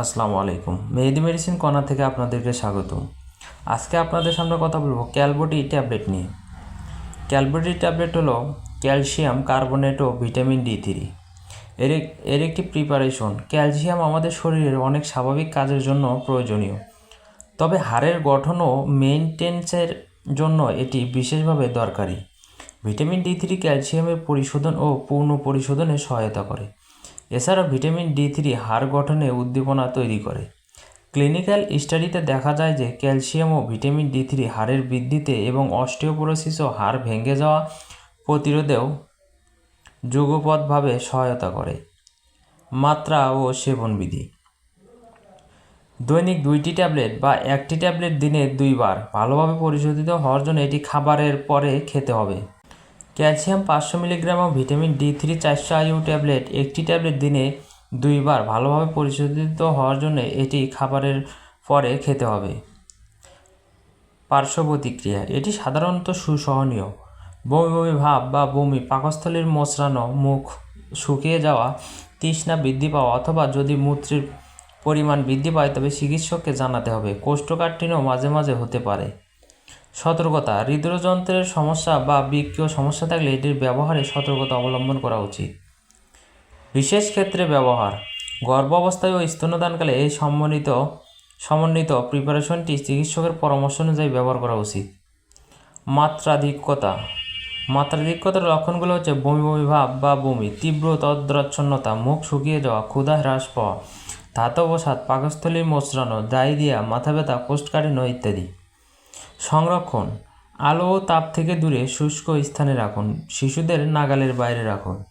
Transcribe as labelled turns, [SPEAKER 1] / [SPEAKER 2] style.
[SPEAKER 1] আসসালামু আলাইকুম। মেহেদি medicine corner থেকে আপনাদেরকে স্বাগত আজকে আপনাদের সামনে কথা বলব ক্যালবোটি ট্যাবলেট নিয়ে। ক্যালবোটি ট্যাবলেট হলো ক্যালসিয়াম কার্বনেট ও ভিটামিন ডি থ্রি। এর এর একটি প্রিপারেশন। ক্যালসিয়াম আমাদের শরীরের অনেক স্বাভাবিক কাজের জন্য প্রয়োজনীয়। তবে হাড়ের গঠন ও মেনটেন্সের জন্য এটি বিশেষভাবে দরকারি। ভিটামিন ডি থ্রি ক্যালসিয়ামের পরিশোধন ও পূর্ণ পরিশোধনে সহায়তা করে। এছাড়া ভিটামিন ডি থ্রি হাড় গঠনে উদ্দীপনা তৈরি করে। ক্লিনিক্যাল স্টাডিতে দেখা যায় যে ক্যালসিয়াম ও ভিটামিন ডি থ্রি হাড়ের বৃদ্ধিতে এবং অস্টিওপোরোসিস ও হাড় ভেঙে যাওয়া প্রতিরোধেও যুগপৎভাবে সহায়তা করে। মাত্রা ও সেবনবিধি। দৈনিক দুইটি ট্যাবলেট বা একটি ট্যাবলেট দিনে দুইবার ভালোভাবে পরিশোধিত হওয়ার জন্য এটি খাবারের পরে খেতে হবে। ক্যালসিয়াম পাঁচশো মিলিগ্রাম ও ভিটামিন ডি থ্রি চারশো আইউ ট্যাবলেট, একটি ট্যাবলেট দিনে দুইবার ভালোভাবে পরিশোধিত হওয়ার জন্য এটি খাবারের পরে খেতে হবে। পার্শ্ব প্রতিক্রিয়া, এটি সাধারণত সুসহনীয়। বমি বমি ভাব বা বমি, পাকস্থলীর মোচড়ানো মুখ শুকিয়ে যাওয়া, তৃষ্ণা বৃদ্ধি পাওয়া অথবা যদি মূত্রের পরিমাণ বৃদ্ধি পায় তবে চিকিৎসককে জানাতে হবে। কোষ্ঠকাঠিন্য মাঝে মাঝে হতে পারে। সতর্কতা। হৃদযন্ত্রের সমস্যা বা বৃক্কীয় সমস্যা থাকলে এটির ব্যবহারে সতর্কতা অবলম্বন করা উচিত। বিশেষ ক্ষেত্রে ব্যবহার। গর্ভ অবস্থায় ও স্তন্যদানকালে এই সম্মানিত সমন্বিত প্রিপারেশনটি চিকিৎসকের পরামর্শ অনুযায়ী ব্যবহার করা উচিত। মাত্রাধিক্যতা মাত্রাধিক্যতার লক্ষণগুলো হচ্ছে বমি বমি ভাব বা বমি, তীব্র তদ্রাচ্ছন্নতা মুখ শুকিয়ে যাওয়া, ক্ষুধা হ্রাস পাওয়া, ধাতব সাত পাকস্থলীর মোচড়ানো ডায়রিয়া, মাথা ব্যথা, কোষ্ঠকাঠিন্য ইত্যাদি। সংরক্ষণ। আলো ও তাপ থেকে দূরে শুষ্ক স্থানে রাখুন। শিশুদের নাগালের বাইরে রাখুন।